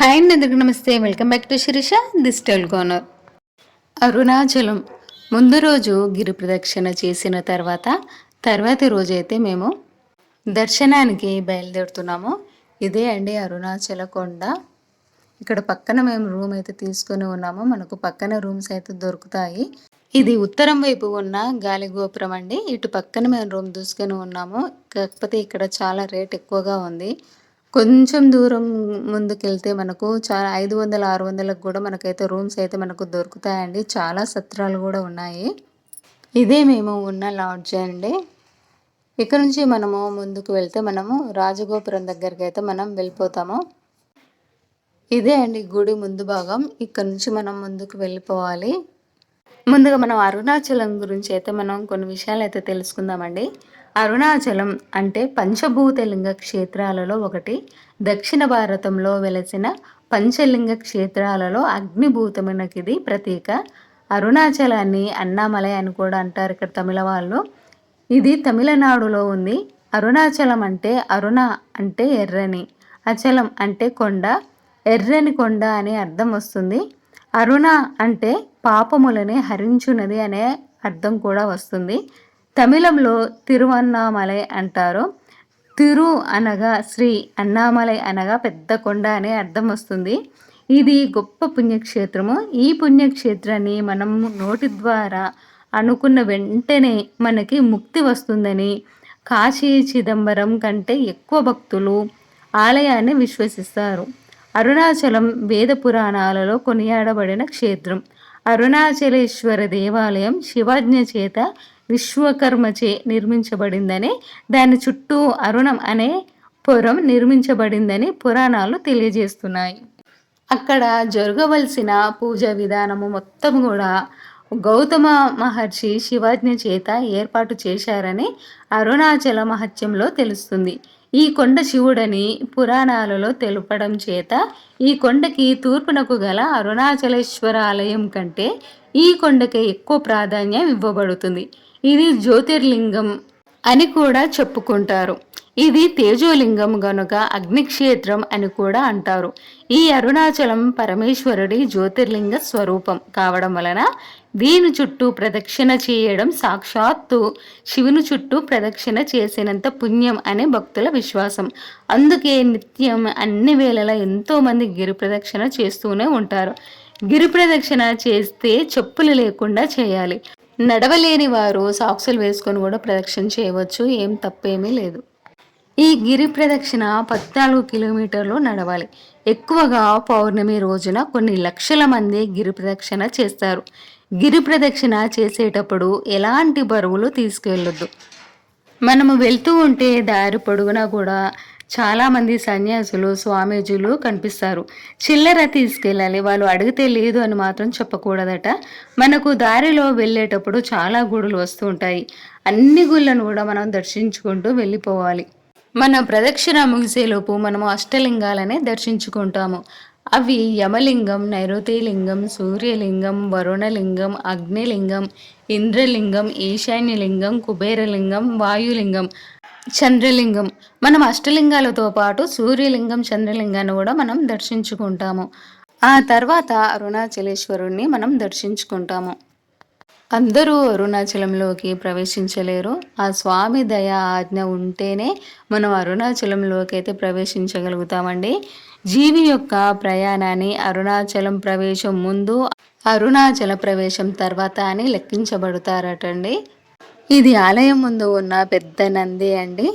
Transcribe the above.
Hi అండి అందరికీ నమస్తే. Welcome back to Sirisha this tell corner Arunachalam. ముందు రోజు గిరి ప్రదక్షిణ చేసిన తర్వాత తర్వాతి రోజు అయితే మేము దర్శనానికి బయలుదేరుతున్నాము. ఇదే అండి అరుణాచల కొండ. ఇక్కడ పక్కన మేము రూమ్ అయితే తీసుకొని ఉన్నాము. మనకు పక్కన రూమ్స్ అయితే దొరుకుతాయి. ఇది ఉత్తరం వైపు ఉన్న గాలి గోపురం అండి. ఇటు పక్కన మేము రూమ్ తీసుకొని ఉన్నాము. కాకపోతే ఇక్కడ చాలా రేట్ ఎక్కువగా ఉంది. కొంచెం దూరం ముందుకెళ్తే మనకు చాలా ఐదు వందల ఆరు వందలకు కూడా మనకైతే రూమ్స్ అయితే మనకు దొరుకుతాయండి. చాలా సత్రాలు కూడా ఉన్నాయి. ఇదే మేము ఉన్న లాడ్జ్ అండి. ఇక్కడ నుంచి మనము ముందుకు వెళ్తే మనము రాజగోపురం దగ్గరికి అయితే మనం వెళ్ళిపోతాము. ఇదే అండి గుడి ముందు భాగం. ఇక్కడ నుంచి మనం ముందుకు వెళ్ళిపోవాలి. ముందుగా మనం అరుణాచలం గురించి అయితే మనం కొన్ని విషయాలు అయితే తెలుసుకుందామండి. అరుణాచలం అంటే పంచభూతలింగ క్షేత్రాలలో ఒకటి. దక్షిణ భారతంలో వెలసిన పంచలింగ క్షేత్రాలలో అగ్నిభూతమునకిది ప్రతీక. అరుణాచలాన్ని అన్నామలై అని కూడా అంటారు ఇక్కడ తమిళ వాళ్ళు. ఇది తమిళనాడులో ఉంది. అరుణాచలం అంటే అరుణ అంటే ఎర్రని. అచలం అంటే కొండ. ఎర్రని కొండ అనే అర్థం వస్తుంది. అరుణ అంటే పాపములని హరించునది అనే అర్థం కూడా వస్తుంది. తమిళంలో తిరువన్నామలై అంటారు. తిరు అనగా శ్రీ అన్నామలై అనగా పెద్ద కొండ అనే అర్థం వస్తుంది. ఇది గొప్ప పుణ్యక్షేత్రము. ఈ పుణ్యక్షేత్రాన్ని మనం నోటి ద్వారా అనుకున్న వెంటనే మనకి ముక్తి వస్తుందని కాశీ చిదంబరం కంటే ఎక్కువ భక్తులు ఆలయాన్ని విశ్వసిస్తారు. అరుణాచలం వేద పురాణాలలో కొనియాడబడిన క్షేత్రం. అరుణాచలేశ్వర దేవాలయం శివాజ్ఞ చేత విశ్వకర్మచే నిర్మించబడిందని దాని చుట్టూ అరుణం అనే పురం నిర్మించబడిందని పురాణాలు తెలియజేస్తున్నాయి. అక్కడ జరగవలసిన పూజ విధానము మొత్తం కూడా గౌతమ మహర్షి శివాజ్ఞ చేత ఏర్పాటు చేశారని అరుణాచల మహత్యంలో తెలుస్తుంది. ఈ కొండ శివుడని పురాణాలలో తెలుపడం చేత ఈ కొండకి తూర్పునకు గల అరుణాచలేశ్వర ఆలయం కంటే ఈ కొండకే ఎక్కువ ప్రాధాన్యం ఇవ్వబడుతుంది. ఇది జ్యోతిర్లింగం అని కూడా చెప్పుకుంటారు. ఇది తేజోలింగం గనుక అగ్నిక్షేత్రం అని కూడా అంటారు. ఈ అరుణాచలం పరమేశ్వరుడి జ్యోతిర్లింగ స్వరూపం కావడం వలన దీని చుట్టూ ప్రదక్షిణ చేయడం సాక్షాత్తు శివుని చుట్టూ ప్రదక్షిణ చేసినంత పుణ్యం అనే భక్తుల విశ్వాసం. అందుకే నిత్యం అన్ని వేళలా ఎంతోమంది గిరి ప్రదక్షిణ చేస్తూనే ఉంటారు. గిరి ప్రదక్షిణ చేస్తే చెప్పులు లేకుండా చేయాలి. నడవలేని వారు సాక్సులు వేసుకొని కూడా ప్రదక్షిణ చేయవచ్చు. ఏం తప్పేమీ లేదు. ఈ గిరి ప్రదక్షిణ పద్నాలుగు కిలోమీటర్లు నడవాలి. ఎక్కువగా పౌర్ణమి రోజున కొన్ని లక్షల మంది గిరి ప్రదక్షిణ చేస్తారు. గిరి ప్రదక్షిణ చేసేటప్పుడు ఎలాంటి బరువులు తీసుకెళ్ళొద్దు. మనము వెళ్తూ ఉంటే దారి పొడుగునా కూడా చాలామంది సన్యాసులు స్వామీజీలు కనిపిస్తారు. చిల్లర తీసుకెళ్ళాలి వాళ్ళు అడిగితే లేదు అని మాత్రం చెప్పకూడదట. మనకు దారిలో వెళ్ళేటప్పుడు చాలా గుడులు వస్తూ ఉంటాయి. అన్ని గుళ్ళను కూడా మనం దర్శించుకుంటూ వెళ్ళిపోవాలి. మన ప్రదక్షిణ ముగిసేలోపు మనము అష్టలింగాలనే దర్శించుకుంటాము. అవి యమలింగం నైరుతిలింగం సూర్యలింగం వరుణలింగం అగ్నిలింగం ఇంద్రలింగం ఈశాన్యలింగం కుబేరలింగం వాయులింగం చంద్రలింగం. మనం అష్టలింగాలతో పాటు సూర్యలింగం చంద్రలింగాన్ని కూడా మనం దర్శించుకుంటాము. ఆ తర్వాత అరుణాచలేశ్వరుణ్ణి మనం దర్శించుకుంటాము. అందరూ అరుణాచలంలోకి ప్రవేశించలేరు. ఆ స్వామి దయ ఆజ్ఞ ఉంటేనే మనం అరుణాచలంలోకి అయితే ప్రవేశించగలుగుతామండి. జీవి యొక్క ప్రయాణాన్ని అరుణాచలం ప్రవేశం ముందు అరుణాచల ప్రవేశం తర్వాత అని లెక్కించబడతారటండి. ఇది ఆలయం ముందు ఉన్న పెద్ద నంది అండి.